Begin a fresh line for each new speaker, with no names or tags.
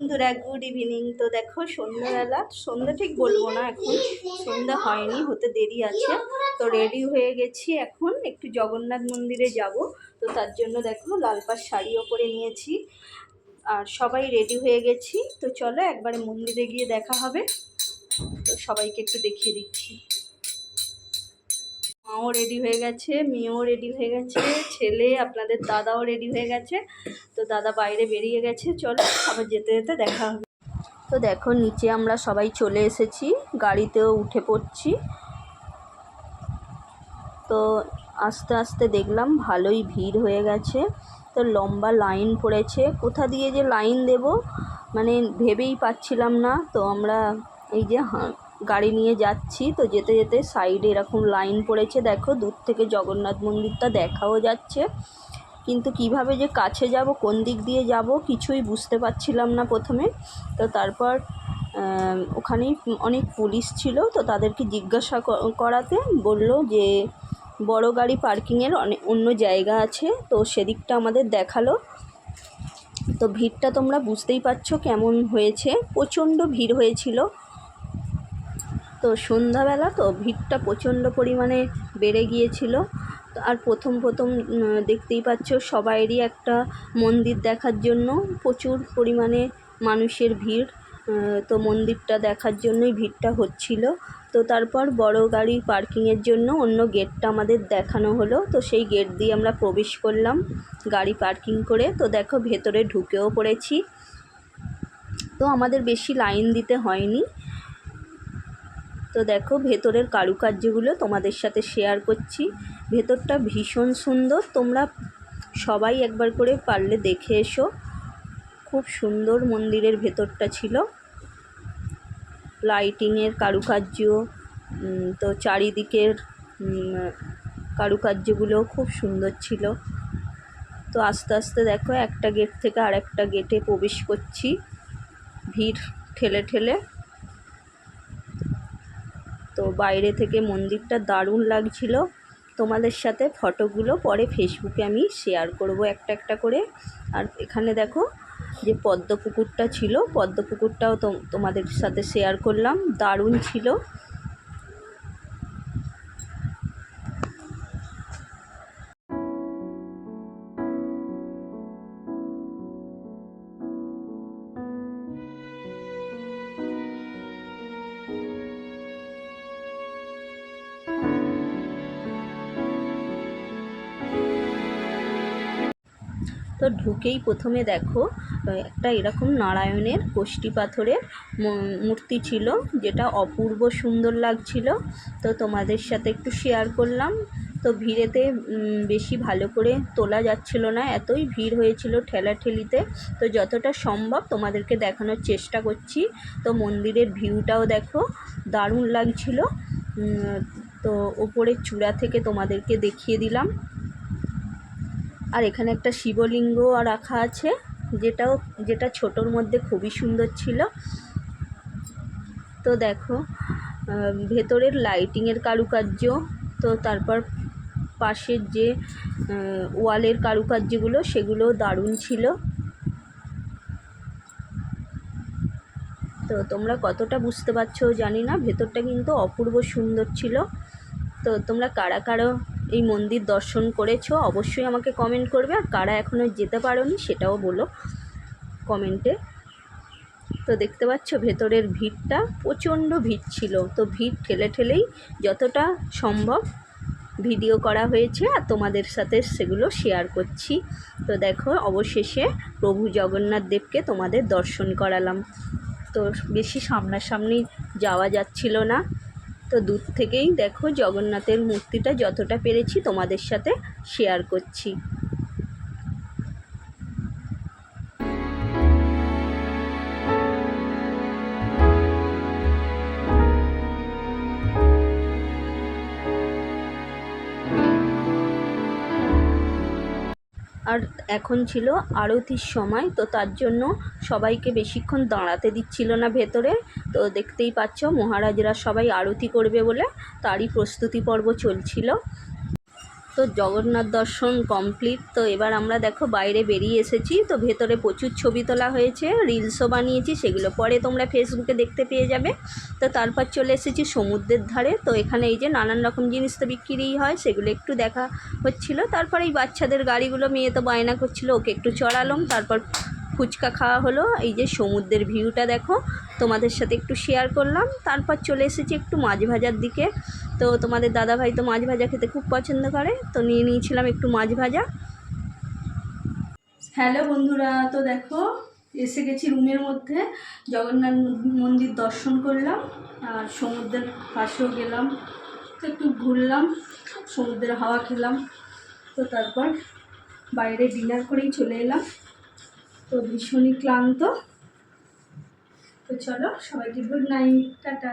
বন্ধুরা good evening তো দেখো, সন্ধ্যাবেলা, সন্ধ্যা ঠিক বলব না এখন, সন্ধ্যা হয়নি, হতে দেরি আছে। তো রেডি হয়ে গেছি এখন, একটু জগন্নাথ মন্দিরে যাব। তো তার জন্য দেখো, লাল পাড় শাড়িও পরে নিয়েছি। আর সবাই রেডি হয়ে গেছি। তো চলো, একবারে মন্দিরে গিয়ে দেখা হবে। তো সবাইকে একটু দেখিয়ে দিচ্ছি। মাও রেডি হয়ে গেছে, মেয়েও রেডি হয়ে গেছে, ছেলে, আপনাদের দাদাও রেডি হয়ে গেছে। তো দাদা বাইরে বেরিয়ে গেছে, চলো আবার যেতে যেতে দেখা হবে। তো দেখো, নিচে আমরা সবাই চলে এসেছি, গাড়িতেও উঠে পড়ছি। তো আস্তে আস্তে দেখলাম ভালোই ভিড় হয়ে গেছে। তো লম্বা লাইন পড়েছে, কোথা দিয়ে যে লাইন দেব? মানে ভেবেই পাচ্ছিলাম না। তো আমরা এই যে গাড়ি নিয়ে যাচ্ছি। তো যেতে যেতে সাইডে এরকম লাইন পড়েছে। দেখো, দূর থেকে জগন্নাথ মন্দিরটা দেখাও যাচ্ছে। কিন্তু কীভাবে যে কাছে যাব, কোন দিক দিয়ে যাব, কিছুই বুঝতে পারছিলাম না প্রথমে। তো তারপর ওখানেই অনেক পুলিশ ছিল। তো তাদেরকে জিজ্ঞাসা করাতে বলল যে, বড় গাড়ি পার্কিংয়ের অনেক অন্য জায়গা আছে। তো সেদিকটা আমাদের দেখাল। তো ভিড়টা তোমরা বুঝতেই পারছ কেমন হয়েছে। প্রচণ্ড ভিড় হয়েছিল। তো সন্ধ্যাবেলা তো ভিড়টা প্রচণ্ড পরিমাণে বেড়ে গিয়েছিল। আর প্রথম প্রথম দেখতেই পাচ্ছ সবাইয়েরই একটা মন্দির দেখার জন্য প্রচুর পরিমাণে মানুষের ভিড়। তো মন্দিরটা দেখার জন্যই ভিড়টা হচ্ছিল। তো তারপর বড় গাড়ি পার্কিংয়ের জন্য অন্য গেটটা আমাদের দেখানো হলো। তো সেই গেট দিয়ে আমরা প্রবেশ করলাম গাড়ি পার্কিং করে। তো দেখো ভেতরে ঢুকেও পড়েছি। তো আমাদের বেশি লাইন দিতে হয়নি। তো দেখো, ভেতরের কারুকার্যগুলো তোমাদের সাথে শেয়ার করছি। ভেতরটা ভীষণ সুন্দর। তোমরা সবাই একবার করে পারলে দেখে এসো। খুব সুন্দর মন্দিরের ভেতরটা ছিল। লাইটিংয়ের কারুকার্য তো চারিদিকের কারুকার্যগুলো খুব সুন্দর ছিল। তো আস্তে আস্তে দেখো, একটা গেট থেকে আরেকটা গেটে প্রবেশ করছি। ভিড় ঠেলে ঠেলে। তো বাইরে থেকে মন্দিরটা দারুণ লাগছিল। তোমাদের সাথে ফটোগুলো পরে ফেসবুকে আমি শেয়ার করব একটা একটা করে। আর এখানে দেখো যে পদ্ম পুকুরটা ছিল পদ্ম পুকুরটাও তোমাদের সাথে শেয়ার করলাম। দারুণ ছিল। তো ঢুকেই প্রথমে দেখো, একটা এরকম নারায়ণের কোষ্টি পাথরের মূর্তি ছিল, যেটা অপূর্ব সুন্দর লাগছিল। তো তোমাদের সাথে একটু শেয়ার করলাম। তো ভিড়েতে বেশি ভালো করে তোলা যাচ্ছিল না, এতই ভিড় হয়েছিল ঠেলাঠেলিতে। তো যতটা সম্ভব তোমাদেরকে দেখানোর চেষ্টা করছি। তো মন্দিরের ভিউটাও দেখো, দারুণ লাগছিল। তো ওপরের চূড়া থেকে তোমাদেরকে দেখিয়ে দিলাম। আর এখানে একটা শিবলিঙ্গ রাখা আছে, যেটাও, যেটা ছোটোর মধ্যে খুবই সুন্দর ছিল। তো দেখো ভেতরের লাইটিংয়ের কারুকার্য, তো তারপর পাশের যে ওয়ালের কারুকার্যগুলো সেগুলো দারুণ ছিল। তো তোমরা কতটা বুঝতে পারছ জানি না, ভেতরটা কিন্তু অপূর্ব সুন্দর ছিল। তো তোমরা কারা কারা এই মন্দির দর্শন করেছ, অবশ্যই আমাকে কমেন্ট করবে। আর কারা এখনও যেতে পারোনি সেটাও বলো কমেন্টে তো দেখতে পাচ্ছ ভেতরের ভিড়টা, প্রচণ্ড ভিড় ছিল। তো ভিড় ঠেলে ঠেলেই যতটা সম্ভব ভিডিও করা হয়েছে আর তোমাদের সাথে সেগুলো শেয়ার করছি। তো দেখো, অবশেষে প্রভু জগন্নাথ দেবকে তোমাদের দর্শন করালাম। তো বেশি সামনাসামনি যাওয়া যাচ্ছিল না। তো দূর থেকেই দেখো জগন্নাথের মূর্তিটা যতটা পেরেছি তোমাদের সাথে শেয়ার করছি। আর এখন ছিল আরতির সময়, তো তার জন্য সবাইকে বেশিক্ষণ দাঁড়াতে দিচ্ছিল না ভেতরে। তো দেখতেই পাচ্ছ মহারাজরা সবাই আরতি করবে বলে তারই প্রস্তুতি পর্ব চলছিল। তো জগন্নাথ দর্শন কমপ্লিট তো এবার আমরা দেখো বাইরে বেরিয়ে এসেছি। তো ভেতরে প্রচুর ছবি তোলা হয়েছে রিলসও বানিয়েছি, সেগুলো পরে তোমরা ফেসবুকে দেখতে পেয়ে যাবে। তো তারপর চলে এসেছি সমুদ্রের ধারে। তো এখানে এই যে নানান রকম জিনিস তো বিক্রি হয়, সেগুলো একটু দেখা হচ্ছিল। তারপর এই বাচ্চাদের গাড়িগুলো, মেয়ে তো বায়না করছিল, ওকে একটু চড়ালাম। তারপর ফুচকা খাওয়া হলো। এই যে সমুদ্রের ভিউটা দেখো। তোমাদের সাথে একটু শেয়ার করলাম। তারপর চলে এসেছি একটু মাছ ভাজার দিকে। তো তোমাদের দাদাভাই তো মাছ ভাজা খেতে খুব পছন্দ করে। তো নিয়ে নিয়েছিলাম একটু মাছ ভাজা। হ্যালো বন্ধুরা, তো দেখো, এসে গেছি রুমের মধ্যে। জগন্নাথ মন্দির দর্শন করলাম। আর সমুদ্রের পাশেও গেলাম। তো একটু ঘুরলাম, সমুদ্রের হাওয়া খেলাম। তো তারপর বাইরে ডিনার করেই চলে এলাম। তো ভীষণই ক্লান্ত। তো চলো সবাইকে গুড নাইট টাটা।